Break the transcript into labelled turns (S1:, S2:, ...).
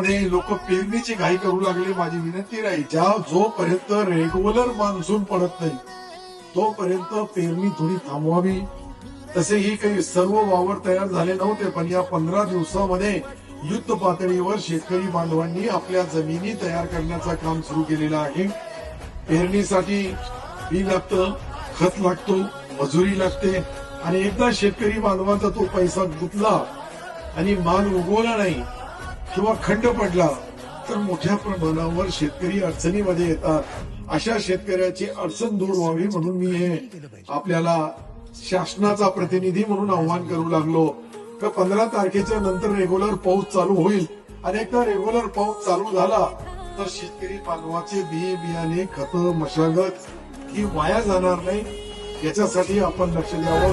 S1: मध्ये लोक पेरणीची घाई करू लागले माझी विनंती राहील ज्या जोपर्यंत रेग्युलर मान्सून पडत नाही तोपर्यंत पेरणी थोडी थांबवावी. तसेही काही सर्व वावर तयार झाले नव्हते पण या पंधरा दिवसामध्ये युद्ध पातळीवर शेतकरी बांधवांनी आपल्या जमिनी तयार करण्याचं काम सुरू केलेलं आहे. पेरणीसाठी बी लागतं खत लागतो मजुरी लागते आणि एकदा शेतकरी बांधवाचा तो पैसा गुतला आणि माल उगवला नाही किंवा खंड पडला तर मोठ्या प्रमाणावर शेतकरी अडचणीमध्ये येतात. अशा शेतकऱ्याची अडचण दूर व्हावी म्हणून मी हे आपल्याला शासनाचा प्रतिनिधी म्हणून आव्हान करू लागलो. तर पंधरा तारखेच्या नंतर रेग्युलर पाऊस चालू होईल आणि एकदा रेग्युलर पाऊस चालू झाला तर शेतकरी बांधवाचे बी बियाणे खत मशागत ही वाया जाणार नाही. याच्यासाठी आपण लक्ष द्यावं.